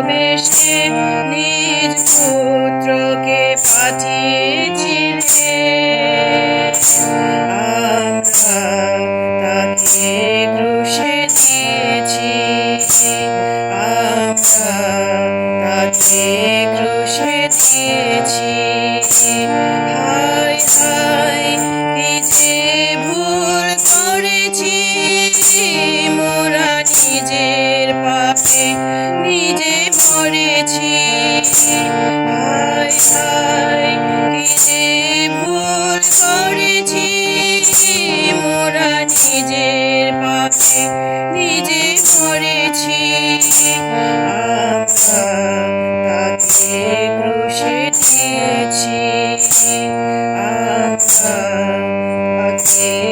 মেশে নিজ পুত্রকে পাঠিয়েছিলে। আমরা তাকে ক্রুশে দিয়েছি। আমরা তাকে ক্রুশে দিয়েছি। হায় হায় কি যে ভুল করেছি মোরা নিজের পাপে নিজে পড়েছি তাকে ক্রুশে দিয়েছি আ তাকে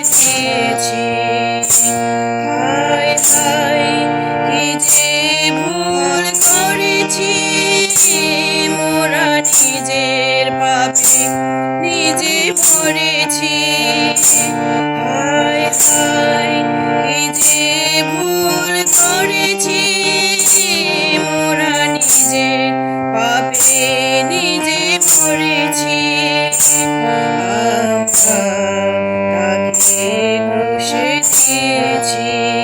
一起。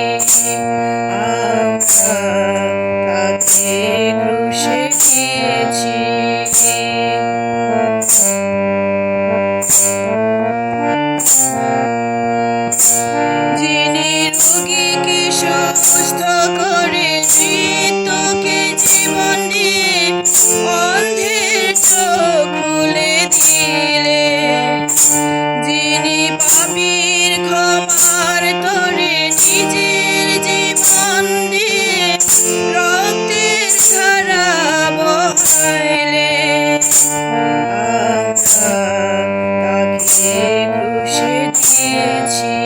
ক্রুশে দিয়েছি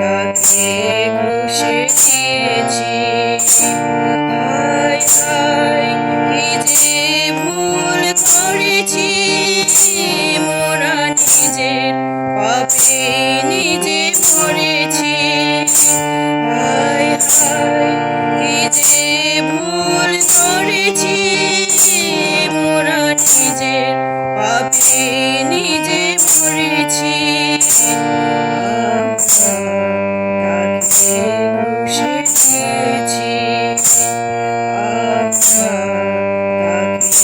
তাকে ক্রুশে দিয়েছি কি যে নিজে পড়েছি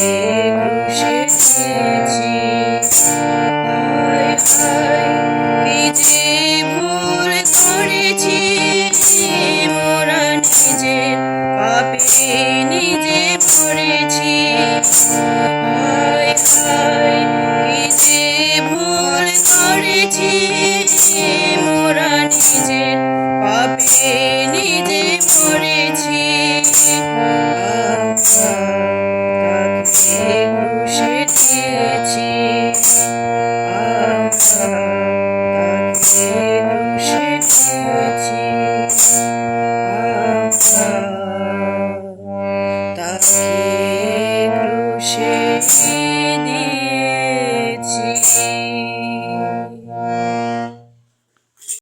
Yes.